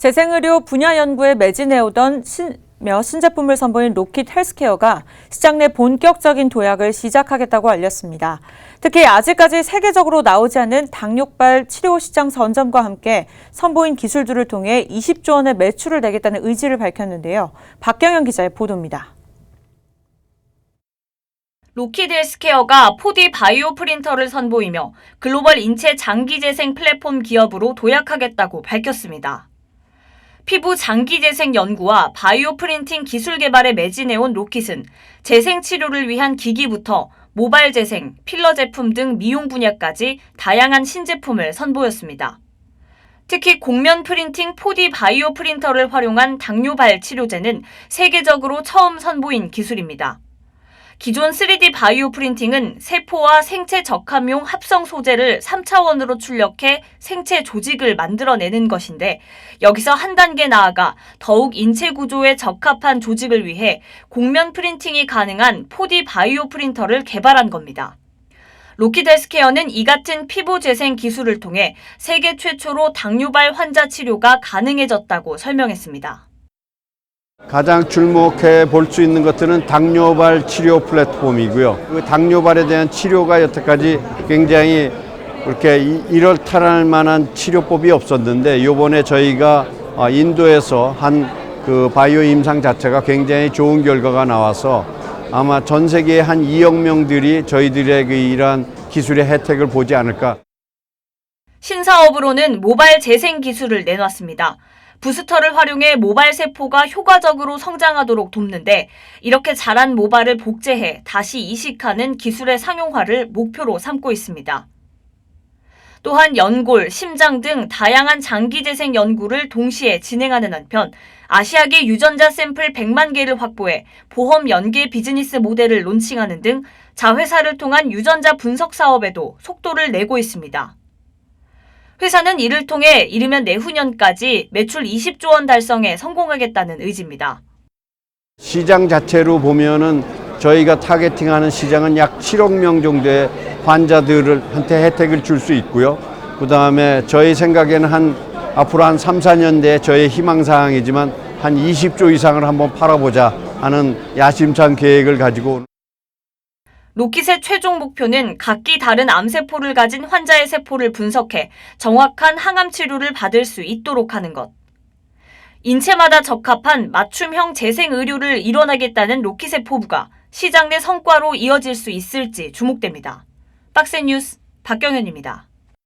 재생의료 분야 연구에 매진해오던 신 며 신제품을 선보인 로킷 헬스케어가 시장 내 본격적인 도약을 시작하겠다고 알렸습니다. 특히 아직까지 세계적으로 나오지 않은 당뇨발 치료 시장 선점과 함께 선보인 기술들을 통해 20조 원의 매출을 내겠다는 의지를 밝혔는데요. 박경영 기자의 보도입니다. 로키드 헬스케어가 4D 바이오 프린터를 선보이며 글로벌 인체 장기 재생 플랫폼 기업으로 도약하겠다고 밝혔습니다. 피부 장기 재생 연구와 바이오 프린팅 기술 개발에 매진해온 로킷은 재생 치료를 위한 기기부터 모발 재생, 필러 제품 등 미용 분야까지 다양한 신제품을 선보였습니다. 특히 곡면 프린팅 4D 바이오 프린터를 활용한 당뇨발 치료제는 세계적으로 처음 선보인 기술입니다. 기존 3D 바이오 프린팅은 세포와 생체 적합용 합성 소재를 3차원으로 출력해 생체 조직을 만들어내는 것인데 여기서 한 단계 나아가 더욱 인체 구조에 적합한 조직을 위해 곡면 프린팅이 가능한 4D 바이오 프린터를 개발한 겁니다. 로키드 헬스케어는 이 같은 피부 재생 기술을 통해 세계 최초로 당뇨발 환자 치료가 가능해졌다고 설명했습니다. 가장 주목해 볼 수 있는 것들은 당뇨발 치료 플랫폼이고요. 그 당뇨발에 대한 치료가 여태까지 굉장히 그렇게 이- 이럴 탈할 만한 치료법이 없었는데 이번에 저희가 어, 인도에서 한 그 바이오 임상 자체가 굉장히 좋은 결과가 나와서 아마 전 세계 한 2억 명들이 저희들의 그 이러한 기술의 혜택을 보지 않을까. 신사업으로는 모발 재생 기술을 내놨습니다. 부스터를 활용해 모발 세포가 효과적으로 성장하도록 돕는데 이렇게 자란 모발을 복제해 다시 이식하는 기술의 상용화를 목표로 삼고 있습니다. 또한 연골, 심장 등 다양한 장기 재생 연구를 동시에 진행하는 한편 아시아계 유전자 샘플 100만 개를 확보해 보험 연계 비즈니스 모델을 론칭하는 등 자회사를 통한 유전자 분석 사업에도 속도를 내고 있습니다. 회사는 이를 통해 이르면 내후년까지 매출 20조 원 달성에 성공하겠다는 의지입니다. 시장 자체로 보면은 저희가 타겟팅하는 시장은 약 7억 명 정도의 환자들한테 혜택을 줄 수 있고요. 그 다음에 저희 생각에는 한 앞으로 한 3, 4년 내에 저의 희망사항이지만 한 20조 이상을 한번 팔아보자 하는 야심찬 계획을 가지고 로킷의 최종 목표는 각기 다른 암세포를 가진 환자의 세포를 분석해 정확한 항암 치료를 받을 수 있도록 하는 것. 인체마다 적합한 맞춤형 재생 의료를 이뤄내겠다는 로킷의 포부가 시장 내 성과로 이어질 수 있을지 주목됩니다. 박스 뉴스 박경현입니다.